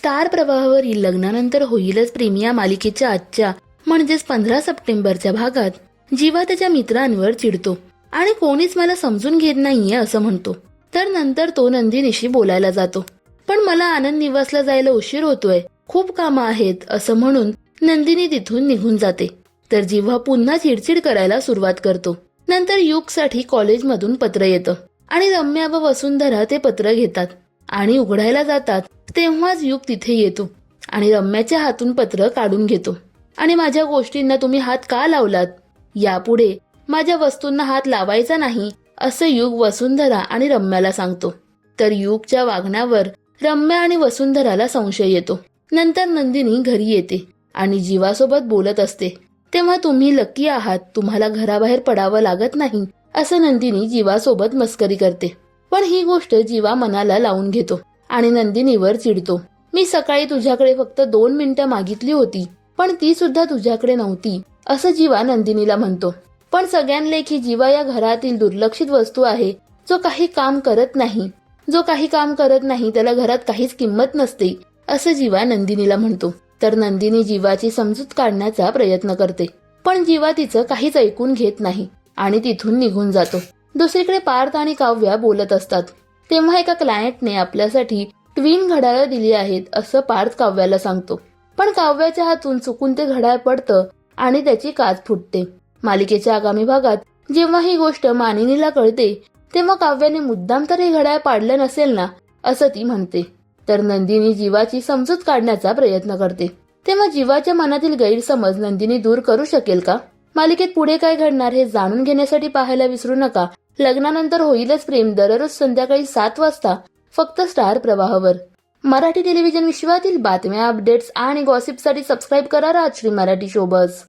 Star प्रवाहावरील लग्नानंतर होईलच प्रेम या मालिकेच्या आजच्या म्हणजेच पंधरा सप्टेंबरच्या भागात जीवा त्याच्या मित्रांवर चिडतो. आणि कोणीच मला समजून घेत नाहीये असं म्हणतो. तर नंतर तो नंदिनीशी बोलायला जातो. पण मला आनंद निवासला जायला उशीर होतोय. खूप कामं आहेत असं म्हणून नंदिनी तिथून निघून जाते. तर जीवा पुन्हा चिडचिड करायला सुरुवात करतो. नंतर युगसाठी कॉलेजमधून पत्र येतं. आणि रम्या व वसुंधरा ते पत्र घेतात. आणि उघडायला जातात. तेव्हाच युग तिथे येतो आणि रम्याच्या हातून पत्र काढून घेतो. आणि माझ्या गोष्टींना तुम्ही हात का लावलात? यापुढे माझ्या वस्तूंना हात लावायचा नाही असं युग वसुंधरा आणि रम्याला सांगतो. तर युगच्या वागण्यावर रम्या आणि वसुंधराला संशय येतो. नंतर नंदिनी घरी येते आणि जीवासोबत बोलत असते. तेव्हा तुम्ही लकी आहात तुम्हाला घराबाहेर पडावं लागत नाही असं नंदिनी जीवासोबत मस्करी करते. पण ही गोष्ट जीवा मनाला लावून घेतो. आणि नंदिनीवर चिडतो. मी सकाळी तुझ्याकडे फक्त दोन मिनिटं मागितली होती पण ती सुद्धा तुझ्याकडे नव्हती असं जीवा नंदिनीला म्हणतो. पण सगळ्यांलेखी जीवा या घरातील दुर्लक्षित वस्तू आहे जो काही काम करत नाही. जो काही काम करत नाही त्याला घरात काहीच किंमत नसते असं जीवा नंदिनीला म्हणतो. तर नंदिनी जीवाची समजूत काढण्याचा प्रयत्न करते. पण जीवा तिचं काहीच ऐकून घेत नाही आणि तिथून निघून जातो. दुसरीकडे पार्थ आणि काव्या बोलत असतात. तेव्हा एका क्लायंटने आपल्यासाठी ट्विन घड्याळ दिली आहेत असं पार्थ काव्याला सांगतो. पण काव्याच्या हातून चुकून ते घड्याळ पडतं आणि त्याची काच फुटते. मालिकेच्या आगामी भागात जेव्हा ही गोष्ट मानिनीला कळते तेव्हा काव्याने मुद्दाम तर हे घड्याळ पाडलं नसेल ना असं ती म्हणते. तर नंदिनी जीवाची समजूत काढण्याचा प्रयत्न करते. तेव्हा जीवाच्या मनातील गैरसमज नंदिनी दूर करू शकेल का? मालिकेत पुढे काय घडणार हे जाणून घेण्यासाठी पाहायला विसरू नका. लग्नानंतर होईलच प्रेम. दररोज संध्याकाळी सात वाजता फक्त स्टार प्रवाहावर. मराठी टेलिव्हिजन विश्वातील बातम्या अपडेट्स आणि गॉसिपसाठी सबस्क्राईब करा राजश्री मराठी शोबस